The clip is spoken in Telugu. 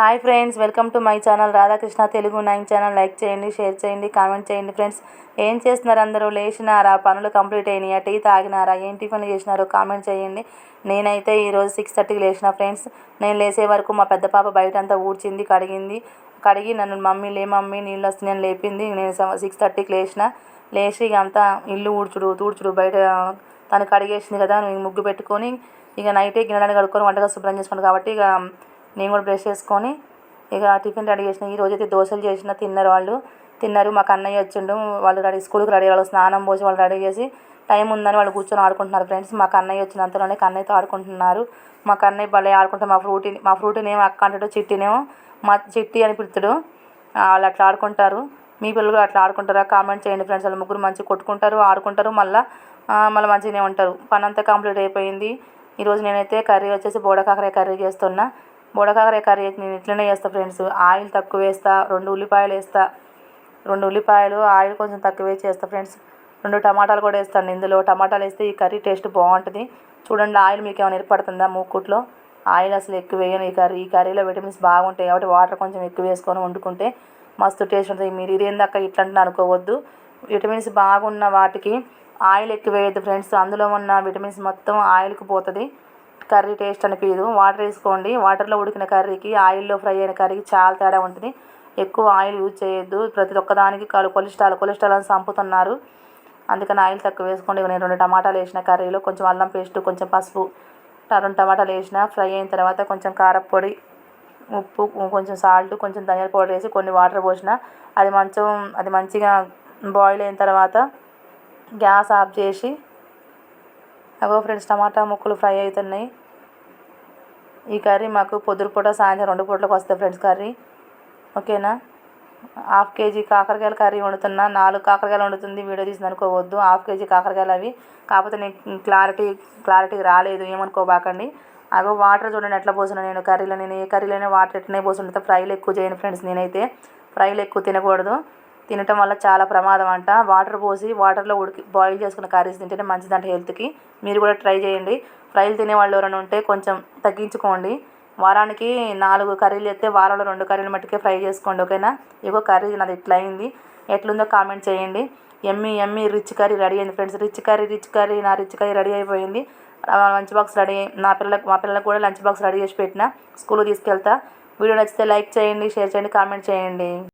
Hi friends welcome to my channel Radhakrishna Telugu nine channel. Like చేయండి షేర్ చేయండి కామెంట్ చేయండి ఫ్రెండ్స్. ఏం చేస్తున్నారు అందరూ? లేచినారా? పనులు కంప్లీట్ అయినాయా? టీ తాగినారా? ఏం టిఫిన్ చేసినారో కామెంట్ చేయండి. నేనైతే ఈరోజు సిక్స్ థర్టీకి లేచిన ఫ్రెండ్స్. నేను లేసే వరకు మా పెద్ద పాప బయట అంతా ఊడ్చింది కడిగింది. కడిగి నన్ను మమ్మీ లే మమ్మీ నీళ్ళు వస్తున్నాయని లేపింది. నేను సిక్స్ థర్టీకి లేచిన. లేచి ఇక అంతా ఇల్లు ఊడ్చుడు తూడ్చుడు. బయట తను కడిగేసింది కదా ముగ్గు పెట్టుకొని ఇక నైటే గిన్నెడానికి కడుక్కొని వంటగా శుభ్రం చేసుకున్నాను కాబట్టి ఇక నేను కూడా బ్రష్ చేసుకొని ఇక టిఫిన్ రెడీ చేసిన. ఈ రోజైతే దోశలు చేసిన తిన్నారు వాళ్ళు. తిన్నారు మాకు అన్నయ్య వచ్చిండు. వాళ్ళు రెడీ స్కూల్కి రెడీ వాళ్ళు స్నానం పోసి వాళ్ళు రెడీ చేసి టైం ఉందని వాళ్ళు కూర్చొని ఆడుకుంటున్నారు ఫ్రెండ్స్. మాకు అన్నయ్య వచ్చినంతలోనే కన్నయ్యతో ఆడుకుంటున్నారు. మా కన్నయ్య భలే ఆడుకుంటే మా ఫ్రూటీని మా ఫ్రూటీనేమో అక్క అంటాడు చిట్టినేమో మా చిట్టి అని పిలుతాడు వాళ్ళు అట్లా ఆడుకుంటారు. మీ పిల్లలు అట్లా ఆడుకుంటారా? కామెంట్ చేయండి ఫ్రెండ్స్. వాళ్ళు ముగ్గురు మంచిగా కొట్టుకుంటారు ఆడుకుంటారు. మళ్ళీ మళ్ళీ మంచిగానే ఉంటారు. పని అంతా కంప్లీట్ అయిపోయింది. ఈరోజు నేనైతే కర్రీ వచ్చేసి బోడకాకరే కర్రీ చేస్తున్నా. బుడకాకర కర్రీ నేను ఇట్లనే చేస్తాను ఫ్రెండ్స్. ఆయిల్ తక్కువ వేస్తా రెండు ఉల్లిపాయలు వేస్తా. రెండు ఉల్లిపాయలు ఆయిల్ కొంచెం తక్కువ వేసి చేస్తా ఫ్రెండ్స్. రెండు టమాటాలు కూడా వేస్తాను ఇందులో. టమాటాలు వేస్తే ఈ కర్రీ టేస్ట్ బాగుంటుంది. చూడండి ఆయిల్ మీకు ఏమైనా ఏర్పడుతుందా మూకుట్లో? ఆయిల్ అసలు ఎక్కువ వేయను ఈ కర్రీ. ఈ కర్రీలో విటమిన్స్ బాగుంటాయి కాబట్టి వాటర్ కొంచెం ఎక్కువ వేసుకొని వండుకుంటే మస్తు టేస్ట్ ఉంటుంది. మీరు ఇదేందాక ఇట్లా అనుకోవద్దు. విటమిన్స్ బాగున్న వాటికి ఆయిల్ ఎక్కువ వేయద్దు ఫ్రెండ్స్. అందులో ఉన్న విటమిన్స్ మొత్తం ఆయిల్కి పోతుంది. కర్రీ టేస్ట్ అనిపించదు వాటర్ వేసుకోండి. వాటర్లో ఉడికిన కర్రీకి ఆయిల్లో ఫ్రై అయిన కర్రీకి చాలా తేడా ఉంటుంది. ఎక్కువ ఆయిల్ యూజ్ చేయొద్దు. ప్రతి ఒక్కదానికి కొలెస్ట్రాల్ కొలెస్ట్రాల్ అని చంపుతున్నారు అందుకని ఆయిల్ తక్కువ వేసుకోండి. నేను రెండు టమాటాలు వేసిన కర్రీలో కొంచెం అల్లం పేస్ట్ కొంచెం పసుపు రెండు టమాటాలు వేసిన ఫ్రై అయిన తర్వాత కొంచెం కారపొడి ఉప్పు కొంచెం సాల్ట్ కొంచెం ధనియాల పౌడర్ వేసి కొన్ని వాటర్ పోసిన అది మంచం అది మంచిగా బాయిల్ అయిన తర్వాత గ్యాస్ ఆఫ్ చేసి అగో ఫ్రెండ్స్ టమాటా ముక్కలు ఫ్రై అవుతున్నాయి ఈ కర్రీ మాకు పొద్దుపూట సాయంత్రం రెండు పూటలకు వస్తుంది ఫ్రెండ్స్ కర్రీ. ఓకేనా? హాఫ్ కేజీ కాకరకాయల కర్రీ వండుతున్నా నాలుగు కాకరకాయలు వండుతుంది వీడియో తీసింది అనుకోవద్దు. హాఫ్ కేజీ కాకరకాయలు అవి. కాకపోతే నేను క్లారిటీ క్లారిటీ రాలేదు ఏమనుకోబాకండి. అగో వాటర్ చూడండి ఎట్లా పోసిన నేను కర్రీలో నేను ఏ కర్రీలోనే వాటర్ ఎట్లనే పోసుంటే ఫ్రైలు ఎక్కువ చేయను ఫ్రెండ్స్ నేనైతే. ఫ్రైలు ఎక్కువ తినకూడదు. తినటం వల్ల చాలా ప్రమాదం అంట. వాటర్ పోసి వాటర్లో ఉడికి బాయిల్ చేసుకున్న కర్రీస్ తింటేనే మంచిదంట హెల్త్కి. మీరు కూడా ట్రై చేయండి. ఫ్రైలు తినేవాళ్ళు ఎవరైనా ఉంటే కొంచెం తగ్గించుకోండి. వారానికి నాలుగు కర్రీలు అయితే వారంలో రెండు కర్రీలు మట్టుకే ఫ్రై చేసుకోండి ఓకేనా? ఇగో కర్రీ నాది ఇట్లా అయింది. ఎట్లుందో కామెంట్ చేయండి. ఎమ్మి ఎమ్మి రిచ్ కర్రీ రెడీ అయింది friends. Rich curry rich curry నా రిచ్ కర్రీ రెడీ అయిపోయింది. లంచ్ బాక్స్ రెడీ నా పిల్లలకు మా పిల్లలకు కూడా లంచ్ బాక్స్ రెడీ చేసి పెట్టిన. స్కూల్కి తీసుకెళ్తా. వీడియో నచ్చితే లైక్ చేయండి షేర్ చేయండి కామెంట్ చేయండి.